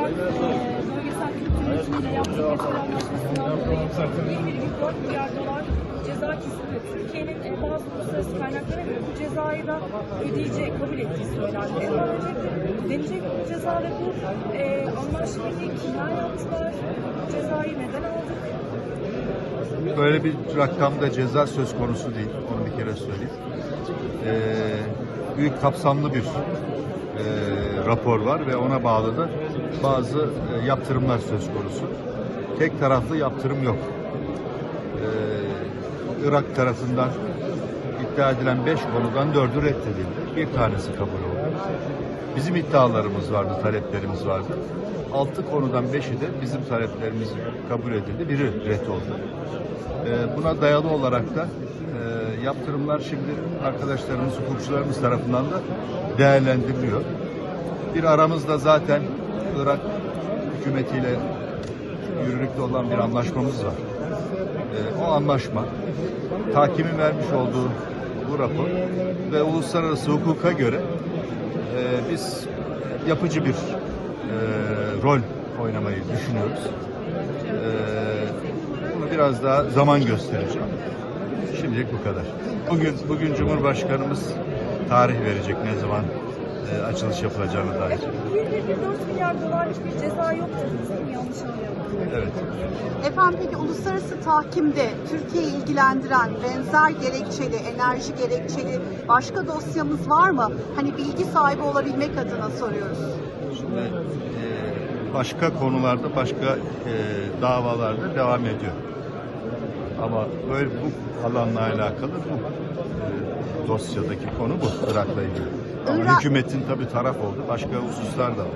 Irak e, bölgesel kültür yönetimiyle yaptığı dolayı 1,4 milyar dolar ceza kesildi. Türkiye'nin e, bazı uluslararası kaynaklara göre bu cezayı da ödeyecek, kabul ettiği söylendi. Denecek bu ceza bu e, anlaşmayı kimler yaptılar? Bu cezayı neden aldık? Böyle bir rakamda ceza söz konusu değil. Onu bir kere söyleyeyim. Ee, büyük kapsamlı bir rapor var ve ona bağlı da bazı e, yaptırımlar söz konusu. Tek taraflı yaptırım yok. Ee, Irak tarafından iddia edilen beş konudan dördü reddedildi. Bir tanesi kabul oldu. Bizim iddialarımız vardı, taleplerimiz vardı. Altı konudan beşi de bizim taleplerimiz kabul edildi. Biri red oldu. Ee, buna dayalı olarak da e, yaptırımlar şimdi arkadaşlarımız, hukukçularımız tarafından da değerlendiriliyor. Bir aramızda zaten Irak hükümetiyle yürürlükte olan bir anlaşmamız var. Ee, o anlaşma, takimin vermiş olduğu bu rapor ve uluslararası hukuka göre e, biz yapıcı bir e, rol oynamayı düşünüyoruz. E, bunu biraz daha zaman göstereceğim. Şimdilik bu kadar. Bugün bugün Cumhurbaşkanımız tarih verecek ne zaman e, açılış yapılacağına dair. 1,4 milyar dolarlık bir ceza yok dediniz? Yanlış anlayamadım. Evet. Efendim peki uluslararası tahkimde Türkiye'yi ilgilendiren benzer gerekçeli, enerji gerekçeli başka dosyamız var mı? Hani bilgi sahibi olabilmek adına soruyoruz. Şimdi e, başka konularda, başka e, davalarda devam ediyor. Ama böyle bu alanla alakalı bu e, dosyadaki konu bu Irak'la ilgili. Ama Irak- hükümetin tabii taraf oldu. Başka hususlar da var.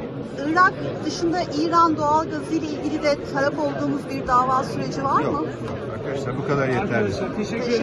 Irak dışında İran doğal gazı ile ilgili de taraf olduğumuz bir dava süreci var Yok, mı? yok arkadaşlar bu kadar yeterli. Teşekkür